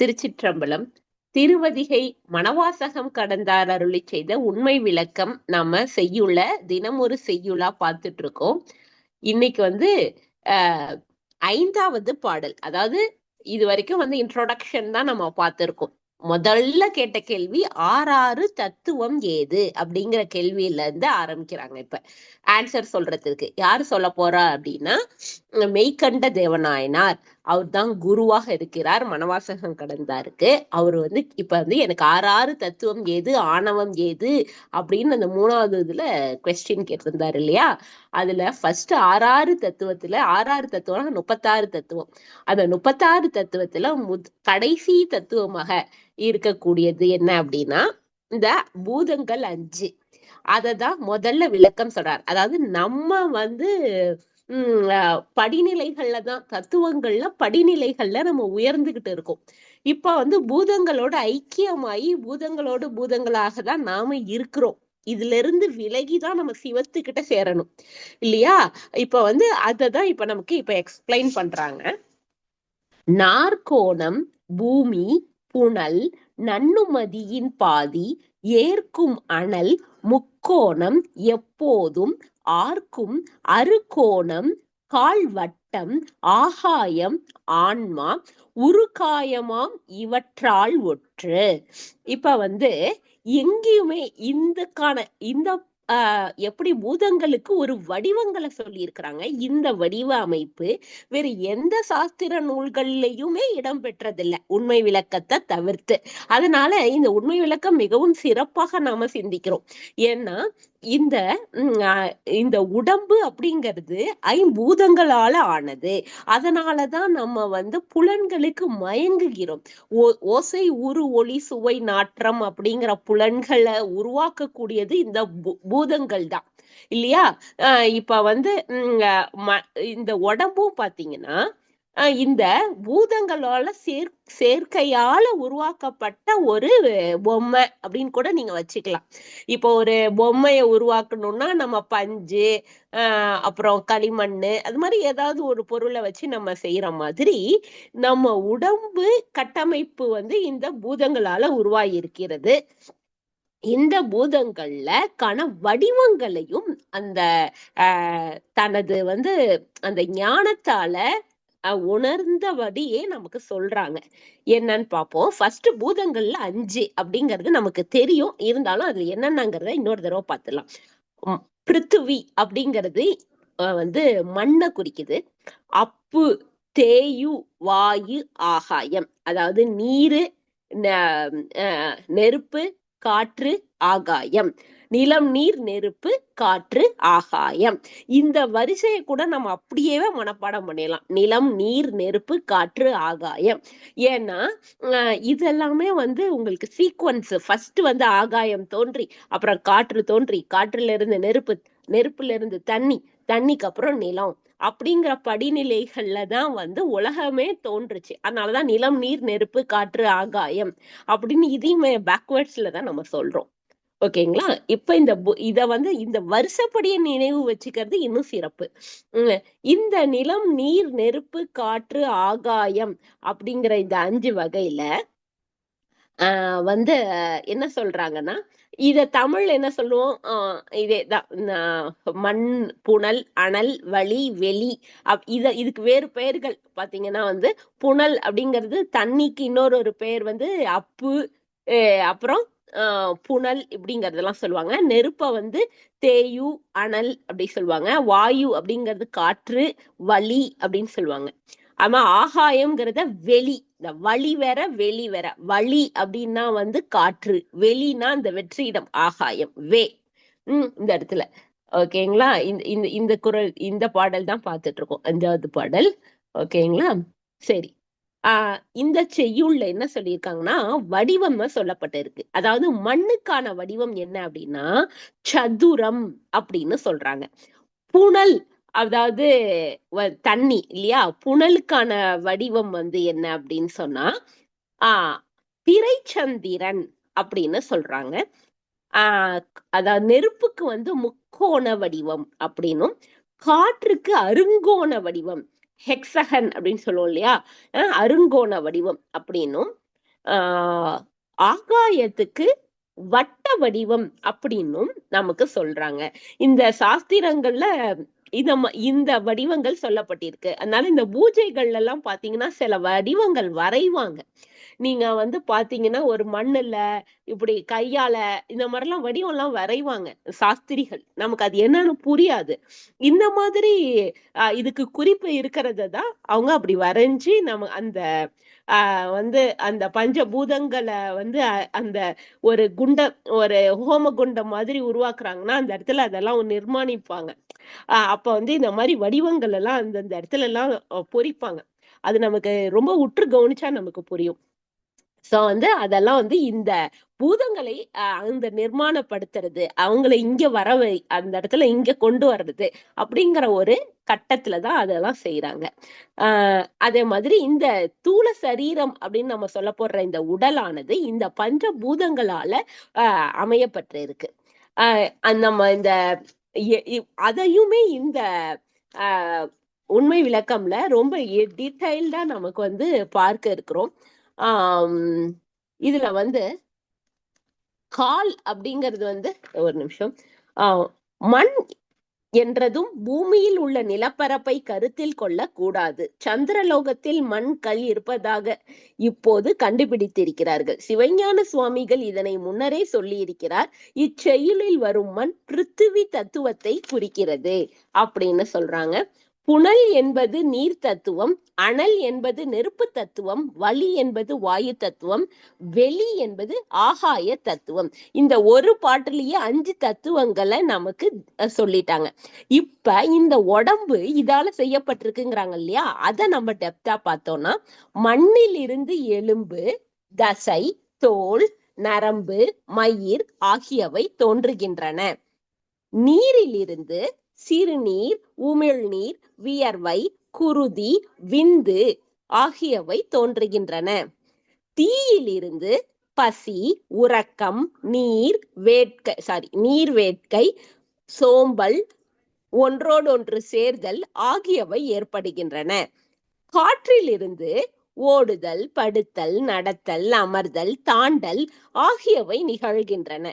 திருச்சிற்றம்பலம். திருவதிகை மணவாசகம் கடந்தார் அருளி செய்த உண்மை விளக்கம் நம்ம செய்யுள்ள தினம் ஒரு செய்யுளா பார்த்துட்டு இருக்கோம் இன்னைக்கு வந்து ஆஹ் ஐந்தாவது பாடல். அதாவது இது வரைக்கும் வந்து இன்ட்ரோடக்ஷன் தான் நம்ம பார்த்திருக்கோம். முதல்ல கேட்ட கேள்வி ஆறாறு தத்துவம் ஏது? அப்படிங்கிற கேள்வியில இருந்து ஆரம்பிக்கிறாங்க இப்ப. ஆன்சர் சொல்றதுக்கு. யார் சொல்ல போறா அப்படின்னா மெய்கண்ட தேவநாயனார். அவர் தான் குருவாக இருக்கிறார் மனவாசகம் கடந்தாருக்கு. அவர் வந்து இப்ப வந்து எனக்கு ஆறாறு தத்துவம் ஏது ஆணவம் ஏது அப்படின்னு அந்த மூணாவது இதுல கொஸ்டின் கேட்டிருந்தாரு இல்லையா? அதுல ஃபர்ஸ்ட் ஆறாறு தத்துவத்துல ஆறாறு தத்துவம் முப்பத்தாறு தத்துவம். அந்த முப்பத்தாறு தத்துவத்துல முத் கடைசி தத்துவமாக இருக்கக்கூடியது என்ன அப்படின்னா இந்த பூதங்கள் அஞ்சு. அததான் முதல்ல விளக்கம் சொல்றார். அதாவது நம்ம வந்து படிநிலைகள்ல தான் தத்துவங்கள்ல படிநிலைகள்ல நம்ம உயர்ந்துகிட்டு இருக்கோம். இப்ப வந்து பூதங்களோட ஐக்கியமாயி பூதங்களோட பூதங்களாக தான் நாம இருக்கிறோம். இதுல இருந்து விலகிதான் நம்ம சிவத்துக்கிட்ட சேரணும். இல்லையா? இப்ப வந்து அததான் இப்ப நமக்கு இப்ப எக்ஸ்பிளைன் பண்றாங்க. நாற்கோணம் பூமி புனல் நன்னுமதியின் பாதி ஏற்கும் அனல் முக்கோணம் எப்போதும் ஆர்க்கும் அருகோணம் கால்வட்டம் ஆகாயம் ஆன்மா உருகாயமாம் இவற்றால் ஒற்று. இப்ப வந்து எங்கேயுமே இந்தக்கான இந்த ஆஹ் எப்படி பூதங்களுக்கு ஒரு வடிவங்களை சொல்லி இருக்கிறாங்க இந்த வடிவ அமைப்பு வேறு எந்த சாஸ்திர நூல்கள்லயுமே இடம் பெற்றதில்லை உண்மை விளக்கத்தை தவிர்த்து. அதனால இந்த உண்மை விளக்கம் மிகவும் சிறப்பாக நாம சிந்திக்கிறோம். ஏன்னா இந்த இந்த உடம்பு அப்படிங்கிறது ஐம்பூதங்களால ஆனது. அதனாலதான் நம்ம வந்து புலன்களுக்கு மயங்குகிறோம். ஓ ஓசை உரு ஒளி சுவை நாற்றம் அப்படிங்கிற புலன்களை உருவாக்கக்கூடியது இந்த பூதங்கள் தான். இல்லையா? இப்ப வந்து இந்த உடம்பும் பாத்தீங்கன்னா இந்த பூதங்களால சேர் சேர்க்கையால உருவாக்கப்பட்ட ஒரு பொம்மை அப்படின்னு கூட நீங்க வச்சுக்கலாம். இப்போ ஒரு பொம்மையை உருவாக்கணும்னா நம்ம பஞ்சு ஆஹ் அப்புறம் களிமண் அது மாதிரி ஏதாவது ஒரு பொருளை வச்சு நம்ம செய்யற மாதிரி நம்ம உடம்பு கட்டமைப்பு வந்து இந்த பூதங்களால உருவாகி இருக்கிறது இந்த பூதங்கள்ல கன வடிவங்களையும் அந்த ஆஹ் தனது வந்து அந்த ஞானத்தால உணர்ந்தபடியே நமக்கு சொல்றாங்க. என்னன்னு பார்ப்போம். ஃபர்ஸ்ட் பூதங்கள்ல அஞ்சு அப்படிங்கிறது நமக்கு தெரியும். இருந்தாலும் அது என்னென்னங்கிறத இன்னொரு தடவை பார்த்துடலாம். பிருத்துவி அப்படிங்கிறது வந்து மண்ணை குறிக்குது. அப்பு தேயு வாயு ஆகாயம். அதாவது நீரு நெருப்பு காற்று ஆகாயம். நிலம் நீர் நெருப்பு காற்று ஆகாயம். இந்த வரிசையை கூட நம்ம அப்படியே மனப்பாடம் பண்ணிடலாம். நிலம் நீர் நெருப்பு காற்று ஆகாயம். ஏன்னா இதெல்லாமே வந்து உங்களுக்கு சீக்வன்ஸ் ஃபர்ஸ்ட் வந்து ஆகாயம் தோன்றி அப்புறம் காற்று தோன்றி காற்றுல இருந்து நெருப்பு நெருப்புல இருந்து தண்ணி தண்ணிக்கு அப்புறம் நிலம். அப்படிங்கிற படிநிலைகள்ல தான் வந்து உலகமே தோன்றுச்சு. அதனாலதான் நிலம் நீர் நெருப்பு காற்று ஆகாயம் அப்படின்னு இதையுமே பேக்வேர்ட்ஸ்ல தான் நம்ம சொல்றோம். ஓகேங்களா? இப்ப இந்த இத வந்து இந்த வருஷப்படிய நினைவு வச்சுக்கிறது இன்னும் சிறப்பு. இந்த நிலம் நீர் நெருப்பு காற்று ஆகாயம் அப்படிங்கிற இந்த அஞ்சு வகையில ஆஹ் வந்து என்ன சொல்றாங்கன்னா இத தமிழ் என்ன சொல்லுவோம்? இதேதான் மண் புனல் அனல் வழி வெளி இத இதுக்கு வேறு பெயர்கள் பாத்தீங்கன்னா வந்து புனல் அப்படிங்கிறது தண்ணிக்கு இன்னொரு ஒரு பெயர் வந்து அப்பு அப்புறம் புனல் இப்படிங்கறதெல்லாம் சொல்லுவாங்க. நெருப்ப வந்து தேயு அனல் அப்படி சொல்லுவாங்க. வாயு அப்படிங்கிறது காற்று வலி அப்படின்னு சொல்லுவாங்க. ஆமா ஆகாயம்ங்கிறத வெளி இந்த வழி வேற வெளி வேற. வழி அப்படின்னா வந்து காற்று வெளினா இந்த வெற்றிடம் ஆகாயம் வே. உம் இந்த இடத்துல. ஓகேங்களா? இந்த இந்த இந்த குரல் இந்த பாடல் தான் பார்த்துட்டு இருக்கோம். அஞ்சாவது பாடல். ஓகேங்களா? சரி. ஆஹ் இந்த செய்யுள்ல என்ன சொல்லியிருக்காங்கன்னா வடிவம் சொல்லப்பட்டிருக்கு. அதாவது மண்ணுக்கான வடிவம் என்ன அப்படின்னா சதுரம் அப்படின்னு சொல்றாங்க. புனல் அதாவது தண்ணி இல்லையா? புனலுக்கான வடிவம் வந்து என்ன அப்படின்னு சொன்னா ஆஹ் திரைச்சந்திரன் அப்படின்னு சொல்றாங்க. ஆஹ் அதாவது நெருப்புக்கு வந்து முக்கோண வடிவம் அப்படின்னும் காற்றுக்கு அருங்கோண வடிவம் ஹெக்ஸகன் அப்படின்னு சொல்லுவோம் இல்லையா? அருங்கோண வடிவம் அப்படின்னும். ஆஹ் ஆகாயத்துக்கு வட்ட வடிவம் அப்படின்னும் நமக்கு சொல்றாங்க. இந்த சாஸ்திரங்கள்ல இந்த இந்த வடிவங்கள் சொல்லப்பட்டிருக்கு. அதனால இந்த பூஜைகள்ல எல்லாம் பாத்தீங்கன்னா சில வடிவங்கள் வரைவாங்க. நீங்க வந்து பாத்தீங்கன்னா ஒரு மண்ணுல இப்படி கையால இந்த மாதிரிலாம் வடிவம் எல்லாம் வரைவாங்க சாஸ்திரிகள். நமக்கு அது என்னன்னு புரியாது. இந்த மாதிரி ஆஹ் இதுக்கு குறிப்பு இருக்கிறத தான் அவங்க அப்படி வரைஞ்சு நம்ம அந்த ஆஹ் வந்து அந்த பஞ்சபூதங்களை வந்து அந்த ஒரு குண்ட ஒரு ஹோம குண்டம் மாதிரி உருவாக்குறாங்கன்னா அந்த இடத்துல அதெல்லாம் நிர்மாணிப்பாங்க. ஆஹ் அப்ப வந்து இந்த மாதிரி வடிவங்கள் எல்லாம் அந்தந்த இடத்துல எல்லாம் பொறிப்பாங்க. அது நமக்கு ரொம்ப உற்று கவனிச்சா நமக்கு புரியும். சோ வந்து அதெல்லாம் வந்து இந்த பூதங்களை அந்த நிர்மாணப்படுத்துறது அவங்கள இங்க வர வை அந்த இடத்துல இங்க கொண்டு வர்றது அப்படிங்கிற ஒரு கட்டத்துலதான் அதெல்லாம் செய்யறாங்க ஆஹ் அதே மாதிரி இந்த தூள சரீரம் அப்படின்னு நம்ம சொல்ல போடுற இந்த உடலானது இந்த பஞ்ச பூதங்களால ஆஹ் அமையப்பட்டு இருக்கு ஆஹ் நம்ம இந்த எ- அதையுமே இந்த ஆஹ் உண்மை விளக்கம்ல ரொம்ப டீடைல்டா நமக்கு வந்து பார்க்க இருக்கிறோம். இதுல வந்து கால் அப்படிங்கிறது வந்து ஒரு நிமிஷம். மண் என்றதும் பூமியில் உள்ள நிலப்பரப்பை கருத்தில் கொள்ள கூடாது. சந்திரலோகத்தில் மண் கல் இருப்பதாக இப்போது கண்டுபிடித்திருக்கிறார்கள். சிவஞான சுவாமிகள் இதனை முன்னரே சொல்லியிருக்கிறார். இச்செயலில் வரும் மண் பிருத்திவி தத்துவத்தை குறிக்கிறது அப்படின்னு சொல்றாங்க. புனல் என்பது நீர் தத்துவம் அனல் என்பது நெருப்பு தத்துவம் வலி என்பது வாயு தத்துவம் வெளி என்பது ஆகாய தத்துவம். இந்த ஒரு பாட்டிலேயே அஞ்சு தத்துவங்களை நமக்கு சொல்லிட்டாங்க. இப்ப இந்த உடம்பு இதால செய்யப்பட்டிருக்குங்கிறாங்க இல்லையா? அதை நம்ம டெப்தா பார்த்தோம்னா மண்ணில் இருந்து எலும்பு தசை தோல் நரம்பு மயிர் ஆகியவை தோன்றுகின்றன. நீரிலிருந்து சிறுநீர் உமிழ்நீர் வியர்வை குருதி விந்து ஆகியவை தோன்றுகின்றன. தீயிலிருந்து பசி உறக்கம் நீர் வேட்கை சாரி நீர் வேட்கை சோம்பல் ஒன்றோடொன்று சேர்தல் ஆகியவை ஏற்படுகின்றன. காற்றிலிருந்து ஓடுதல் படுத்தல் நடத்தல் அமர்தல் தாண்டல் ஆகியவை நிகழ்கின்றன.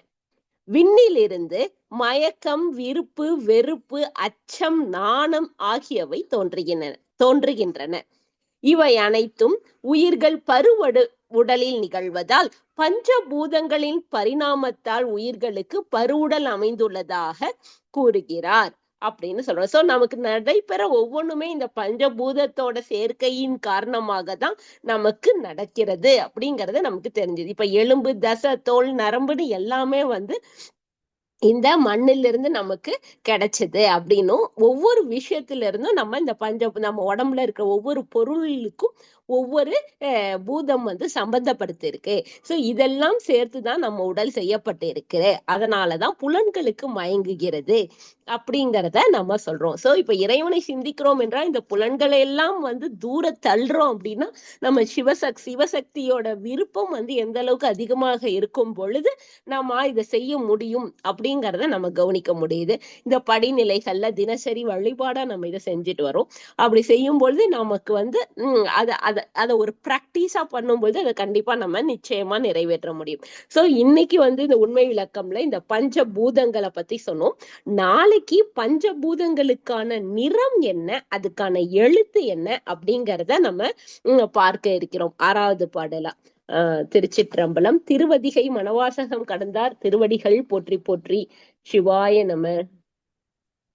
விண்ணிலிருந்து மயக்கம் விருப்பு வெறுப்பு அச்சம் நாணம் ஆகியவை தோன்றுகின்றன தோன்றுகின்றன. இவை அனைத்தும் உயிர்கள் பருவடு உடலில் நிகழ்வதால் பஞ்சபூதங்களின் பரிணாமத்தால் உயிர்களுக்கு பருவுடல் அமைந்துள்ளதாக கூறுகிறார் அப்படின்னு சொல்றோம் சோ நமக்கு நடைபெற ஒவ்வொன்றுமே இந்த பஞ்சபூதத்தோட சேர்க்கையின் காரணமாக தான் நமக்கு நடக்கிறது அப்படிங்கறது நமக்கு தெரிஞ்சது. இப்ப எலும்பு தசை தோல் நரம்புன்னு எல்லாமே வந்து இந்த மண்ணிலிருந்து நமக்கு கிடைச்சது அப்படின்னும் ஒவ்வொரு விஷயத்துல இருந்தும் நம்ம இந்த பஞ்ச நம்ம உடம்புல இருக்கிற ஒவ்வொரு பொருளுக்கும் ஒவ்வொரு பூதம் வந்து சம்பந்தப்படுத்தி இருக்கு சோ இதெல்லாம் சேர்த்துதான் நம்ம உடல் செய்யப்பட்டு இருக்கு அதனாலதான் புலன்களுக்கு மயங்குகிறது அப்படிங்கிறத நம்ம சொல்றோம். சோ இப்ப இறைவனை சிந்திக்கிறோம் என்றால் இந்த புலன்களை எல்லாம் வந்து தூர தள்ளுறோம் அப்படின்னா நம்ம சிவசக் சிவசக்தியோட விருப்பம் வந்து எந்த அளவுக்கு அதிகமாக இருக்கும் பொழுது நம்ம இதை செய்ய முடியும் அப்படிங்கிறத நம்ம கவனிக்க முடியுது. இந்த படிநிலைகள்ல தினசரி வழிபாடா நம்ம இதை செஞ்சுட்டு வரோம். அப்படி செய்யும் பொழுது நமக்கு வந்து உம் அத அத அதை ஒரு பிராக்டிஸா பண்ணும்போது அதை கண்டிப்பா நம்ம நிச்சயமா நிறைவேற்ற முடியும். சோ இன்னைக்கு வந்து இந்த உண்மை விளக்கம்ல இந்த பஞ்ச பூதங்களை பத்தி சொன்னோம். நாளைக்கு பஞ்ச பூதங்களுக்கான நிறம் என்ன? அதுக்கான எழுத்து என்ன? அப்படிங்கறத நம்ம உம், பார்க்க இருக்கிறோம். ஆறாவது பாடலா. ஆஹ் திருச்சிற்றம்பலம். திருவதிகை மணவாசகம் கடந்தார் திருவடிகள் போற்றி போற்றி. சிவாய நம.